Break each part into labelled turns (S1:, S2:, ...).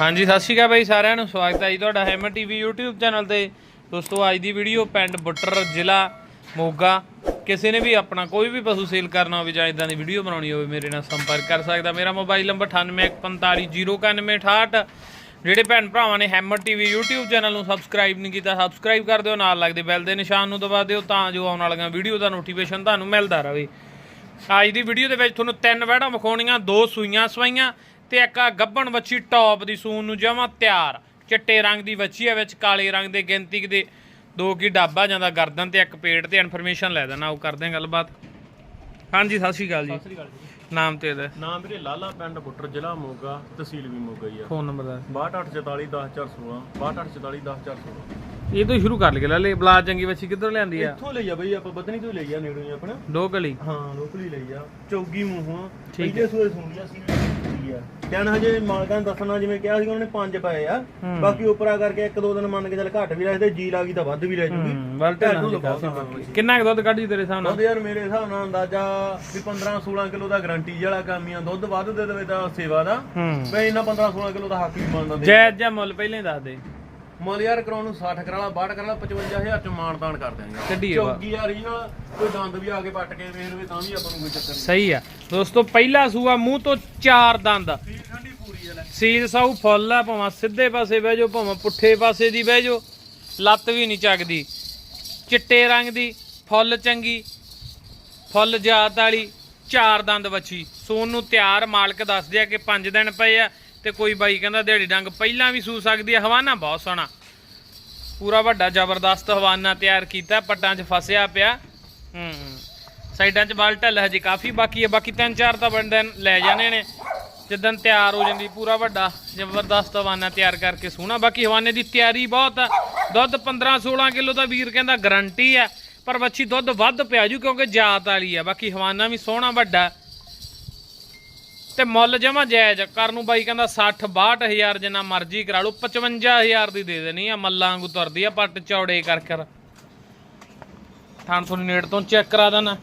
S1: ਹਾਂਜੀ, ਸਤਿ ਸ਼੍ਰੀ ਅਕਾਲ ਬਾਈ ਸਾਰਿਆਂ ਨੂੰ। ਸਵਾਗਤ ਹੈ ਜੀ ਤੁਹਾਡਾ ਹੈਮਰ ਟੀਵੀ YouTube ਚੈਨਲ ਤੇ। ਦੋਸਤੋ, ਅੱਜ ਦੀ ਵੀਡੀਓ ਪਿੰਡ ਬੁੱਟਰ ਜ਼ਿਲ੍ਹਾ ਮੋਗਾ। ਕਿਸੇ ਨੇ ਵੀ ਆਪਣਾ ਕੋਈ ਵੀ ਪਸ਼ੂ ਸੇਲ ਕਰਨਾ ਹੋਵੇ ਜਾਂ ਇਦਾਂ ਦੀ ਵੀਡੀਓ ਬਣਾਉਣੀ ਹੋਵੇ, ਮੇਰੇ ਨਾਲ ਸੰਪਰਕ ਕਰ ਸਕਦਾ। ਮੇਰਾ ਮੋਬਾਈਲ ਨੰਬਰ 9815409168 ਜਿਹੜੇ ਭੈਣ ਭਰਾਵਾਂ ਨੇ ਹੈਮਰ ਟੀਵੀ YouTube ਚੈਨਲ ਨੂੰ ਸਬਸਕ੍ਰਾਈਬ ਨਹੀਂ ਕੀਤਾ ਸਬਸਕ੍ਰਾਈਬ ਕਰ ਦਿਓ। ਨਾਲ ਲੱਗਦੇ ਬੈਲ ਦੇ ਨਿਸ਼ਾਨ ਨੂੰ ਦਬਾ ਦਿਓ ਤਾਂ ਜੋ ਆਉਣ ਵਾਲੀਆਂ ਵੀਡੀਓ ਦਾ ਨੋਟੀਫਿਕੇਸ਼ਨ ਤੁਹਾਨੂੰ ਮਿਲਦਾ ਰਹੇ। ਅੱਜ ਦੀ ਵੀਡੀਓ ਦੇ ਵਿੱਚ ਤੁਹਾਨੂੰ ਤਿੰਨ ਵਹਿੜਾਂ ਵਿਖਾਉਣੀਆਂ, ਦੋ ਸੂਈਆਂ ਸਵਾਈਆਂ ਤੇ ਇੱਕ ਆ ਗੱਬਣ ਵੱਛੀ ਟੌਪ ਦੀ ਸੂਨ ਨੂੰ ਜਮਾ ਤਿਆਰ। ਚਿੱਟੇ ਰੰਗ ਦੀ ਵੱਛੀ ਹੈ ਵਿੱਚ ਕਾਲੇ ਰੰਗ ਦੇ ਗਿਣਤੀ ਦੇ ਦੋ ਕੀ ਡਾਬਾ ਜਾਂਦਾ ਗਰਦਨ ਤੇ ਇੱਕ ਪੇਟ ਤੇ ਇਨਫੋਰਮੇਸ਼ਨ ਲੈ ਦੇਣਾ ਉਹ ਕਰਦੇ ਹਾਂ ਗੱਲਬਾਤ। ਹਾਂਜੀ ਸਤਿ ਸ਼੍ਰੀ ਅਕਾਲ ਜੀ।
S2: ਸ੍ਰੀ ਅਕਾਲ ਜੀ।
S1: ਨਾਮ ਤੇ ਇਹਦਾ।
S2: ਨਾਮ ਵੀਰੇ ਲਾਲਾ ਪਿੰਡ ਬੁੱਟਰ ਜ਼ਿਲ੍ਹਾ ਮੋਗਾ ਤਹਿਸੀਲ ਵੀ ਮੋਗਾ ਹੀ ਆ।
S1: ਫੋਨ ਨੰਬਰ ਦਾ।
S2: 6244 10416 6244 10416
S1: ਇਹ ਤੋਂ ਹੀ ਸ਼ੁਰੂ ਕਰ ਲਈਏ ਲੈ ਲੈ ਬਲਾ ਚੰਗੀ ਵੱਛੀ ਕਿੱਧਰ ਲਿਆਂਦੀ ਆ?
S2: ਇੱਥੋਂ ਲਈ ਆ ਬਈ ਆਪਾਂ ਬਦਨੀ ਤੋਂ ਲਈ ਆ ਨੇੜੋਂ ਹੀ ਆਪਣਾ।
S1: ਦੋ ਗਲੀ
S2: ਹਾਂ ਲੋਕਲੀ ਲਈ ਆ। ਚੌਗੀ ਮੂੰਹੋਂ
S1: ਠੀਕ
S2: ਪਹਿਲੇ ਸੂਏ ਸੁਣੀਆ ਸੀ। ਆ। ਕਹਿਣ ਹਜੇ ਮਾਲਕਾਂ ਨੇ ਦੱਸਣਾ ਜਿਵੇਂ ਕਿਹਾ ਸੀ ਉਹਨਾਂ ਨੇ ਪੰਜ ਪਏ ਆ। ਬਾਕੀ ਉਪਰਾ ਕਰਕੇ ਇੱਕ ਦੋ ਦਿਨ ਮੰਨ ਕੇ ਚੱਲ ਘੱਟ ਵੀ ਰਹਿ ਤੇ ਜੀ ਲੱਗੀ ਤਾਂ ਵੱਧ ਵੀ ਰਹਿ ਜੂਗੀ।
S1: ਵਲਟੇ
S2: ਢਾਡੂ ਬਾਕੀ।
S1: ਕਿੰਨਾ ਕੁ ਦੁੱਧ ਕੱਢੀ ਤੇਰੇ ਹਿਸਾਬ ਨਾਲ?
S2: ਦੁੱਧ ਯਾਰ ਮੇਰੇ ਹਿਸਾਬ ਨਾਲ ਅੰਦਾਜ਼ਾ ਵੀ 15 16 ਕਿਲੋ ਦਾ ਗਾਰੰਟੀ ਵਾਲਾ ਕੰਮ ਹੀ ਆ। ਦੁੱਧ ਵੱਧ ਦੇ ਦੇਵੇ ਤਾਂ ਸੇਵਾ ਦਾ।
S1: ਹੂੰ।
S2: ਬਈ ਇਹਨਾਂ 15 16 ਕਿਲੋ ਦਾ ਹੱਕ ਵੀ ਬਣਦਾ ਦੇ।
S1: ਜਾਇਜ਼ ਜਾਂ ਮੁੱਲ ਪਹਿਲਾਂ ਹੀ ਦੱਸ ਦੇ।
S2: ਮੁੱਲ ਯਾਰ ਕਰਾਉਣ ਨੂੰ 60 ਕਰਾਲਾ 62 ਕਰਾਲਾ 55000 ਚ ਮਾਨਤਾਨ ਕਰ ਦਿਆਂਗੇ।
S1: ਕੱਢੀਏ ਵਾ।
S2: ਚੌਗੀ ਯਾਰ ਨਾਲ ਕੋਈ ਦੰਦ ਵੀ ਆ ਕੇ ਪੱਟ ਕੇ ਵੇਖ ਲਵੇ ਤਾਂ ਵੀ ਆਪਾਂ ਨੂੰ ਕੋਈ ਚੱਕਰ ਨਹੀਂ।
S1: ਸਹੀ ਆ। ਦੋਸਤੋ ਪਹਿਲਾ ਸੂਆ ਮੂੰਹ ਤੋਂ ਚਾਰ ਦੰਦ।
S2: ਫੀਲ ਠੰਡੀ ਪੂਰੀ ਆ ਲੈ।
S1: ਸੀਲ ਸਾਊ ਫੁੱਲ ਆ ਭਾਵੇਂ ਸਿੱਧੇ ਪਾਸੇ ਬਹਿ ਜਾਓ ਭਾਵੇਂ ਪੁੱਠੇ ਪਾਸੇ ਦੀ ਬਹਿ ਜਾਓ ਲੱਤ ਵੀ ਨਹੀਂ ਚੱਕਦੀ। ਚਿੱਟੇ ਰੰਗ ਦੀ ਫੁੱਲ ਚੰਗੀ ਫੁੱਲ ਜਾਤ ਵਾਲੀ ਚਾਰ ਦੰਦ ਵੱਛੀ। ਸੂਨ ਨੂੰ ਤਿਆਰ ਮਾਲਕ ਦੱਸਦੇ ਆ ਕਿ 5 ਦਿਨ ਪਏ ਆ। ਤੇ ਕੋਈ ਬਾਈ ਕਹਿੰਦਾ ਦਿਹਾੜੀ ਡੰਗ ਪਹਿਲਾਂ ਵੀ ਸੂ ਸਕਦੀ ਹੈ ਹਵਾਨਾ ਬਹੁਤ ਸੋਹਣਾ। ਪੂਰਾ ਵੱਡਾ ਜ਼ਬਰਦਸਤ ਹਵਾਨਾ ਤਿਆਰ ਕੀਤਾ, ਪੱਟਾਂ 'ਚ ਫਸਿਆ ਪਿਆ। ਹੂੰ ਸਾਈਡਾਂ 'ਚ ਬਾਲ ਢੱਲ ਹਜੇ ਕਾਫੀ ਬਾਕੀ ਹੈ ਬਾਕੀ ਤਿੰਨ ਚਾਰ ਤਾਂ ਬੰਦੇ ਲੈ ਜਾਣੇ ਨੇ। ਜਿੱਦਣ ਤਿਆਰ ਹੋ ਜਾਂਦੀ, ਪੂਰਾ ਵੱਡਾ ਜ਼ਬਰਦਸਤ ਹਵਾਨਾ ਤਿਆਰ ਕਰਕੇ ਸੋਹਣਾ ਬਾਕੀ ਹਵਾਨੇ ਦੀ ਤਿਆਰੀ ਬਹੁਤ ਆ। ਦੁੱਧ 15 16 ਕਿਲੋ ਦਾ ਵੀਰ ਕਹਿੰਦਾ ਗਰੰਟੀ ਆ, ਪਰ ਬੱਚੀ ਦੁੱਧ ਵੱਧ ਪਿਆ ਜੂ ਕਿਉਂਕਿ ਜਾਤ ਵਾਲੀ ਆ। ਬਾਕੀ ਹਵਾਨਾ ਵੀ ਸੋਹਣਾ ਵੱਡਾ। ਤੇ ਮੁੱਲ ਜਮਾ ਜਾਇਜ਼ ਕਰ ਨੂੰ ਬਾਈ ਕਹਿੰਦਾ 60 62000 ਜਿੰਨਾ ਮਰਜ਼ੀ ਕਰਾ ਲਓ 55000 ਦੀ ਦੇ ਦੇਣੀ ਆ। ਮੱਲਾਂ ਵਾਂਗੂ ਤੁਰਦੀ ਆ ਪੱਟ ਚੌੜੇ ਕਰ ਕਰ। ਥਣ ਤੁਹਾਨੂੰ ਨੇੜ ਤੋਂ ਚੈੱਕ ਕਰਾ ਦੇਣਾ।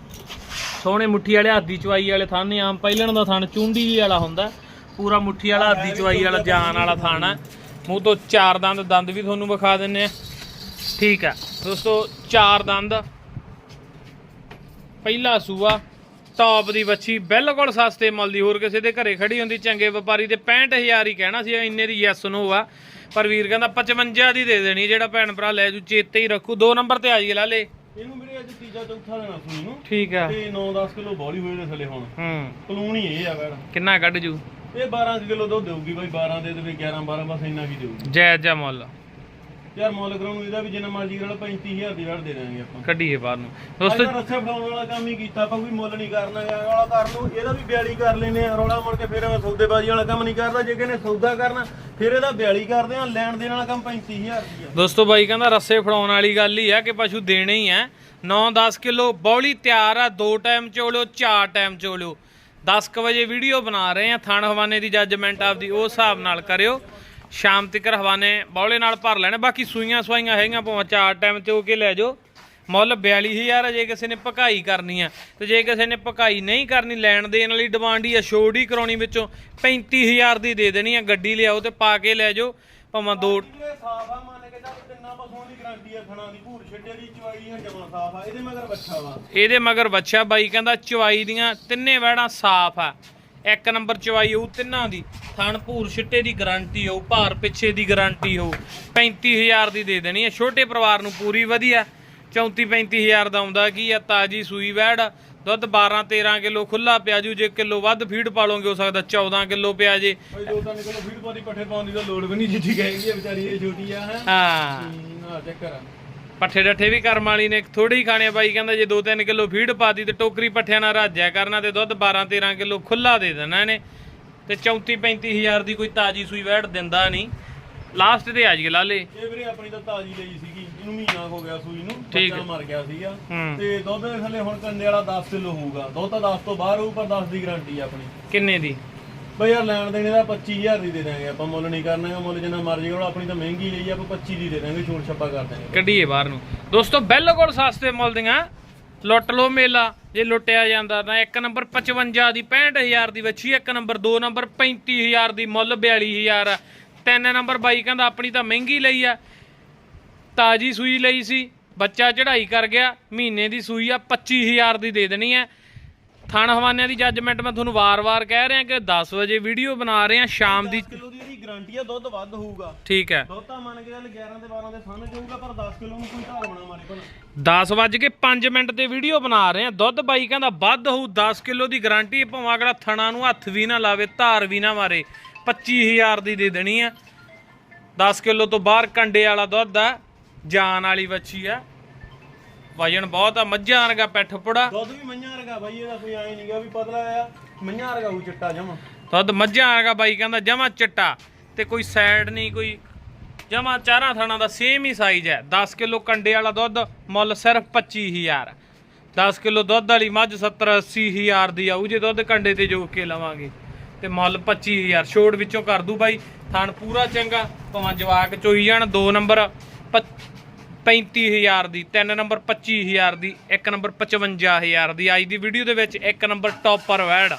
S1: ਸੋਹਣੇ ਮੁੱਠੀ ਵਾਲੇ ਹੱਦੀ ਚਵਾਈ ਵਾਲੇ ਥਣ ਨੇ ਆਮ ਪਹਿਲਣ ਦਾ ਥਣ ਚੁੰਡੀ ਵੀ ਵਾਲਾ ਹੁੰਦਾ। ਪੂਰਾ ਮੁੱਠੀ ਵਾਲਾ ਹੱਦੀ ਚਵਾਈ ਵਾਲਾ ਜਾਨ ਵਾਲਾ ਥਣ ਆ। ਮੂੰਹ ਤੋਂ ਚਾਰ ਦੰਦ ਦੰਦ ਵੀ ਤੁਹਾਨੂੰ ਵਿਖਾ ਦਿੰਨੇ ਆ। ਠੀਕ ਆ। ਦੋਸਤੋ ਚਾਰ ਦੰਦ। ਪਹਿਲਾ ਸੂਆ ਟੌਪ ਦੀ ਵੱਛੀ ਬਿਲਕੁਲ ਸਸਤੇ ਮੁੱਲ ਦੀ। ਹੋਰ ਕਿਸੇ ਦੇ ਘਰੇ ਖੜੀ ਹੁੰਦੀ ਚੰਗੇ ਵਪਾਰੀ ਤੇ 65000 ਹੀ ਕਹਿਣਾ ਸੀ ਇੰਨੇ ਦੀ ਯੈਸ ਨੋ ਆ। ਪਰ ਵੀਰ ਕਹਿੰਦਾ 55 ਦੀ ਦੇ ਦੇਣੀ ਜਿਹੜਾ ਭੈਣ ਭਰਾ ਲੈ ਜੂ ਚੇਤੇ ਹੀ ਰੱਖੂ। ਦੋ ਨੰਬਰ ਤੇ ਆ ਜੀ ਲਾ ਲੇ।
S2: ਇਹਨੂੰ ਵੀਰੇ ਅੱਜ ਤੀਜਾ ਚੌਥਾ ਦੇਣਾ ਸੂਈ ਨੂੰ
S1: ਠੀਕ ਆ।
S2: ਤੇ 9-10 ਕਿਲੋ ਬੋਲੀ ਹੋਏ ਨੇ ਥੱਲੇ ਹੁਣ।
S1: ਹੂੰ।
S2: ਕਲੂਣੀ ਇਹ ਆ ਵੈੜ
S1: ਕਿੰਨਾ ਕੱਢ ਜੂ?
S2: ਇਹ 12 ਕਿਲੋ ਦੁੱਧ ਦੇਊਗੀ ਬਾਈ 12 ਦੇ ਦੇਵੇ 11 12 ਬਸ ਇੰਨਾ ਕੀ ਦੇਊਗੀ।
S1: ਜਾਇਜ਼ ਜਾ ਮੁੱਲ।
S2: ਯਾਰ ਮੁੱਲ ਕਰਾਉਣ ਨੂੰ ਇਹਦਾ ਵੀ ਜਿੰਨਾ ਮਰਜ਼ੀ ਕਰਾ ਲਓ 35000 ਦੀ ਵੈੜ ਦੇ ਦਾਂਗੇ ਆਪਾਂ।
S1: ਕੱਢੀਏ ਬਾਹਰ ਨੂੰ।
S2: ਦੋਸਤੋ
S1: ਦੋਸਤੋ
S2: ਰੱਸੇ ਫੜਾਉਣ ਵਾਲਾ ਕੰਮ ਹੀ ਕੀਤਾ ਆਪਾਂ ਕੋਈ ਮੁੱਲ ਨਹੀਂ ਕਰਨਾ ਗਾ ਰੌਲਾ ਕਰ ਲਓ ਇਹਦਾ ਵੀ ਬਿਆਲੀ ਕਰ ਲੈਨੇ ਆ ਰੌਲਾ ਮੁੜ ਕੇ ਫਿਰ ਐਵੇਂ ਸੌਦੇਬਾਜ਼ੀ ਵਾਲਾ ਕੰਮ ਨਹੀਂ ਕਰਦਾ ਜੇ ਕਿਨੇ ਸੌਦਾ ਕਰਨਾ ਫਿਰ ਇਹਦਾ ਬਿਆਲੀ ਕਰਦੇ ਆ ਲੈਣ ਦੇਣ ਵਾਲਾ ਕੰਮ 35000 ਦੀ ਆ।
S1: ਦੋਸਤੋ ਬਾਈ ਕਹਿੰਦਾ ਰੱਸੇ ਫੜਾਉਣ ਵਾਲੀ ਗੱਲ ਹੀ ਆ ਕਿ ਪਸ਼ੂ ਦੇਣੇ ਹੀ ਆ। 9-10 ਕਿਲੋ ਬੌਲੀ ਤਿਆਰ ਆ ਦੋ ਟਾਈਮ ਚੋਲਿਓ ਚਾਰ ਟਾਈਮ ਚੋਲਿਓ। 10 ਕੁ ਵਜੇ ਵੀਡੀਓ ਬਣਾ ਰਹੇ ਆ ਥਣ ਹਵਾਨੇ ਦੀ ਜੱਜਮੈਂਟ ਆਪਦੀ ਉਹ ਹਿਸਾਬ ਨਾਲ ਕਰਿਓ। ਸ਼ਾਮ ਤੱਕ ਹਵਾਨੇ ਬੌਲੇ ਨਾਲ ਭਰ ਲੈਣੇ। ਬਾਕੀ ਸੂਈਆਂ ਸਵਾਈਆਂ ਹੈਗੀਆਂ ਭਾਵੇਂ ਚਾਰ ਟਾਈਮ ਚੋ ਕੇ ਲੈ ਜਾਓ। ਮੁੱਲ 42000 ਆ ਜੇ ਕਿਸੇ ਨੇ ਪਕਾਈ ਕਰਨੀ ਆ। ਤੇ ਜੇ ਕਿਸੇ ਨੇ ਪਕਾਈ ਨਹੀਂ ਕਰਨੀ ਲੈਣ ਦੇਣ ਵਾਲੀ ਡਿਮਾਂਡ ਹੀ ਆ ਛੋੜ ਹੀ ਕਰਾਉਣੀ ਵਿੱਚੋਂ 35000 ਦੀ ਦੇ ਦੇਣੀ ਆ ਗੱਡੀ ਲਿਆਓ ਤੇ ਪਾ ਕੇ ਲੈ ਜਾਓ। ਭਾਵੇਂ ਦੋ
S2: ਇਹ ਸਾਫ਼ ਆ ਮੰਨ ਕੇ ਚੱਲ ਤਿੰਨਾਂ ਪਸ਼ੂਆਂ ਦੀ ਗਾਰੰਟੀ ਆ ਖਣਾ ਦੀ ਭੂਰ ਛੱਡੇ ਦੀ ਚਵਾਈ ਆ ਜਮਾ ਸਾਫ਼ ਆ। ਇਹਦੇ ਮਗਰ ਬੱਚਾ ਵਾ।
S1: ਇਹਦੇ ਮਗਰ ਬੱਚਾ ਬਾਈ ਕਹਿੰਦਾ ਚਵਾਈ ਦੀਆਂ ਤਿੰਨੇ ਵੈੜਾਂ ਸਾਫ਼ ਆ। ਇੱਕ ਨੰਬਰ ਚਵਾਈ ਹੋਊ ਤਿੰਨਾਂ ਦੀ। ਥਣ ਭੂਰ ਛਿੱਟੇ ਦੀ ਗਾਰੰਟੀ ਹੋਊ ਭਾਰ ਪਿੱਛੇ ਦੀ ਗਾਰੰਟੀ ਹੋਊ। 35000 ਦੀ ਦੇ ਦੇਣੀ ਹੈ ਛੋਟੇ ਪਰਿਵਾਰ ਨੂੰ ਪੂਰੀ ਵਧੀਆ। 34 35000 ਦਾ ਆਉਂਦਾ ਕੀ ਆ? ਤਾਜੀ ਸੂਈ ਵੈੜ। ਦੁੱਧ 12 13 ਕਿਲੋ ਖੁੱਲਾ ਪਿਆ ਜੂ ਜੇ ਕਿਲੋ ਵੱਧ ਫੀਡ ਪਾਲੋਗੇ ਹੋ ਸਕਦਾ 14 ਕਿਲੋ ਪਿਆ ਜੇ
S2: ਦੋ ਤਿੰਨ ਕਿਲੋ ਫੀਡ ਪਾਦੀ ਪੱਠੇ ਪਾਉਣ ਦੀ ਤਾਂ ਲੋੜ ਵੀ ਨਹੀਂ ਜਿੱਡੀ ਇਹ ਵਿਚਾਰੀ ਇਹ ਛੋਟੀ ਆ ਹੈ।
S1: ਹਾਂ।
S2: ਚੱਕਰ ਆ।
S1: ਪੱਠੇ ਡੱਠੇ ਵੀ ਕਰਮ ਵਾਲੀ ਨੇ ਥੋੜੀ ਖਾਣੇ ਬਾਈ ਕਹਿੰਦਾ ਜੇ 2-3 ਕਿਲੋ ਫੀਡ ਪਾਤੀ ਤੇ ਟੋਕਰੀ ਪੱਠਿਆਂ ਨਾਲ ਰਾਜਿਆ ਕਰਨਾ ਤੇ ਦੁੱਧ 12-13 ਕਿਲੋ ਖੁੱਲਾ ਦੇ ਦੇਣਾ ਇਹਨੇ। ਤੇ 34-35 ਹਜ਼ਾਰ ਦੀ ਕੋਈ ਤਾਜੀ ਸੂਈ ਵੈੜ ਦਿੰਦਾ ਨਹੀਂ। ਲਾਸਟ ਤੇ ਆ ਜੀ ਲਾਲੇ
S2: ਇਹ ਵੀਰੇ ਆਪਣੀ ਤਾਂ ਤਾਜੀ ਲਈ ਸੀਗੀ ਇਹਨੂੰ ਮਹੀਨਾ ਹੋ ਗਿਆ ਸੂਈ ਨੂੰ ਬੱਚਾ ਮਰ ਗਿਆ ਸੀਗਾ। ਤੇ ਦੁੱਧ ਦੇ ਥੱਲੇ ਹੁਣ ਕੰਡੇ ਵਾਲਾ 10 ਕਿਲੋ ਹੋਊਗਾ। ਦੁੱਧ ਤਾਂ 10 ਤੋਂ ਬਾਹਰ ਹੋਊ ਪਰ 10 ਦੀ ਗਾਰੰਟੀ ਆ ਆਪਣੀ।
S1: ਕਿੰਨੇ ਦੀ?
S2: ਬਈ ਯਾਰ ਲੈਣ ਦੇਣੇ ਦਾ 25000 ਦੀ ਦੇ ਦਾਂਗੇ ਆਪਾਂ, ਮੁੱਲ ਨਹੀਂ ਕਰਨਾ ਮੁੱਲ ਜਿੰਨਾ ਮਰਜ਼ੀ ਕਰੋ, ਆਪਣੀ ਤਾਂ ਮਹਿੰਗੀ ਲਈ ਆਪਾਂ 25 ਦੀ ਦੇ ਦਾਂਗੇ ਛੋਟ ਛੱਪਾ ਕਰ ਦਾਂਗੇ
S1: ਕੱਢੀਏ ਬਾਹਰ ਨੂੰ। ਦੋਸਤੋ, ਬਿਲਕੁਲ ਸਸਤੇ ਮੁੱਲ ਦੀਆਂ। ਲੁੱਟ ਲੋ ਮੇਲਾ, ਜੇ ਲੁੱਟਿਆ ਜਾਂਦਾ ਤਾਂ ਇੱਕ ਨੰਬਰ 55 ਦੀ 65000 ਦੀ ਵੱਛੀ ਇੱਕ ਨੰਬਰ 2 ਨੰਬਰ 35000 ਦੀ ਮੁੱਲ 42000 ਆ ਤਿੰਨ ਨੰਬਰ ਬਾਈ ਕਹਿੰਦਾ, ਆਪਣੀ ਤਾਂ ਮਹਿੰਗੀ ਲਈ ਆ। ਤਾਜੀ ਸੂਈ ਲਈ ਸੀ, ਬੱਚਾ ਚੜਾਈ ਕਰ ਗਿਆ, ਮਹੀਨੇ ਦੀ ਸੂਈ ਆ 25000 ਦੀ ਦੇ ਦੇਣੀ ਹੈ ਥਣ ਹਵਾਨਿਆਂ ਦੀ ਜੱਜਮੈਂਟ ਮੈਂ ਤੁਹਾਨੂੰ ਵਾਰ-ਵਾਰ ਕਹਿ ਰਿਹਾ ਕਿ 10 ਵਜੇ ਵੀਡੀਓ ਬਣਾ ਰਹੇ ਆ ਸ਼ਾਮ ਦੀ
S2: ਕਿਲੋ ਦੀ ਇਹਦੀ ਗਾਰੰਟੀ ਆ ਦੁੱਧ ਵੱਧ ਹੋਊਗਾ।
S1: ਠੀਕ ਹੈ।
S2: ਦੁੱਧ ਤਾਂ ਮੰਨ ਕੇ ਚੱਲ 11 ਤੇ 12 ਦੇ ਸਾਹਮਣੇ ਜਾਊਗਾ ਪਰ 10 ਕਿਲੋ ਨੂੰ ਕੋਈ ਧਾਰ ਬਣਾ ਮਾਰੇ ਭਲਾ।
S1: 10 ਵੱਜ ਕੇ 5 ਮਿੰਟ ਤੇ ਵੀਡੀਓ ਬਣਾ ਰਹੇ ਆ ਦੁੱਧ ਬਾਈ ਕਹਿੰਦਾ ਵੱਧ ਹੋਊ 10 ਕਿਲੋ ਦੀ ਗਾਰੰਟੀ ਭਾਵੇਂ ਅਗਲਾ ਥਣਾ ਨੂੰ ਹੱਥ ਵੀ ਨਾ ਲਾਵੇ ਧਾਰ ਵੀ ਨਾ ਮਾਰੇ 25000 ਦੀ ਦੇ ਦੇਣੀ ਆ 10 ਕਿਲੋ ਤੋਂ ਬਾਹਰ ਕੰਡੇ ਵਾਲਾ ਦੁੱਧ ਆ ਜਾਨ ਵਾਲੀ ਵੱਛੀ ਆ ਵਜਨ ਬਹੁਤ ਆ ਮੱਝਾਂ ਵਰਗਾ ਪਿੱਠ ਪੁੜਾ।
S2: ਦੁੱਧ ਵੀ ਮੰਝਾਂ ਵਰਗਾ ਬਾਈ ਇਹਦਾ ਕੋਈ ਐ ਨਹੀਂਗਾ ਵੀ ਪਤਲਾ ਆ। ਮੰਝਾਂ ਵਰਗਾ ਉਹ ਚਿੱਟਾ ਜਮਾ।
S1: ਦੁੱਧ ਮੱਝਾਂ ਵਰਗਾ ਬਾਈ ਕਹਿੰਦਾ ਜਮਾ ਚਿੱਟਾ। ਤੇ ਕੋਈ ਸਾਈਡ ਨਹੀਂ ਕੋਈ ਜਮਾ ਚਾਰਾਂ ਥਾਣਾ ਦਾ ਸੇਮ ਹੀ ਸਾਈਜ਼ ਹੈ। 10 ਕਿਲੋ ਕੰਡੇ ਵਾਲਾ ਦੁੱਧ ਮੁੱਲ ਸਿਰਫ 25000 10 ਕਿਲੋ ਦੁੱਧ ਵਾਲੀ ਮੱਝ 70 80000 ਦੀ ਆਊ ਜੇ ਦੁੱਧ ਕੰਡੇ ਤੇ ਜੋਕ ਕੇ ਲਵਾਂਗੇ। ਤੇ ਮੁੱਲ 25000 ਛੋੜ ਵਿੱਚੋਂ ਕਰ ਦੂ ਬਾਈ ਥਣ ਪੂਰਾ ਚੰਗਾ ਭਾਵੇਂ ਜਵਾਕ ਚੋਈ ਜਾਣ 2 ਨੰਬਰ 35000 ਦੀ 3 ਨੰਬਰ 25000 ਦੀ 1 ਨੰਬਰ 55000 ਦੀ। ਅੱਜ ਦੀ ਵੀਡੀਓ ਦੇ ਵਿੱਚ 1 ਨੰਬਰ ਟੌਪਰ ਵੈੜ।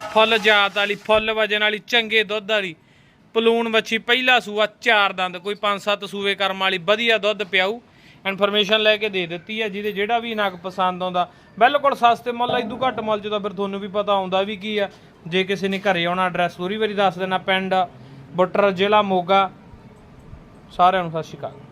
S1: ਫੁੱਲ ਜਾਤ ਵਾਲੀ, ਫੁੱਲ ਵਜਨ ਵਾਲੀ, ਚੰਗੇ ਦੁੱਧ ਵਾਲੀ। ਪਲੂਣ ਵੱਛੀ, ਪਹਿਲਾ ਸੂਆ, ਚਾਰ ਦੰਦ। ਕੋਈ 5-7 ਸੂਏ ਕਰਮ ਵਾਲੀ, ਵਧੀਆ ਦੁੱਧ ਪਿਆਊ। ਇਨਫੋਰਮੇਸ਼ਨ ਲੈ ਕੇ ਦੇ ਦਿੱਤੀ ਹੈ, ਜਿਹਦੇ ਜਿਹੜਾ ਵੀ ਨਗ ਪਸੰਦ ਆਉਂਦਾ। ਬਿਲਕੁਲ ਸਸਤੇ ਮੁੱਲ ਇਦੋਂ ਘੱਟ ਮੁੱਲ ਜਦੋਂ ਫਿਰ ਤੁਹਾਨੂੰ ਵੀ ਪਤਾ ਆਉਂਦਾ ਵੀ ਕੀ ਆ। ਜੇ ਕਿਸੇ ਨੇ ਘਰੇ ਆਉਣਾ ਐਡਰੈਸ ਪੂਰੀ ਵਾਰੀ ਦੱਸ ਦੇਣਾ, ਪਿੰਡ, ਬੁੱਟਰ, ਜ਼ਿਲ੍ਹਾ, ਮੋਗਾ। ਸਾਰਿਆਂ ਨੂੰ ਸਤਿ ਸ਼੍ਰੀ ਅਕਾਲ।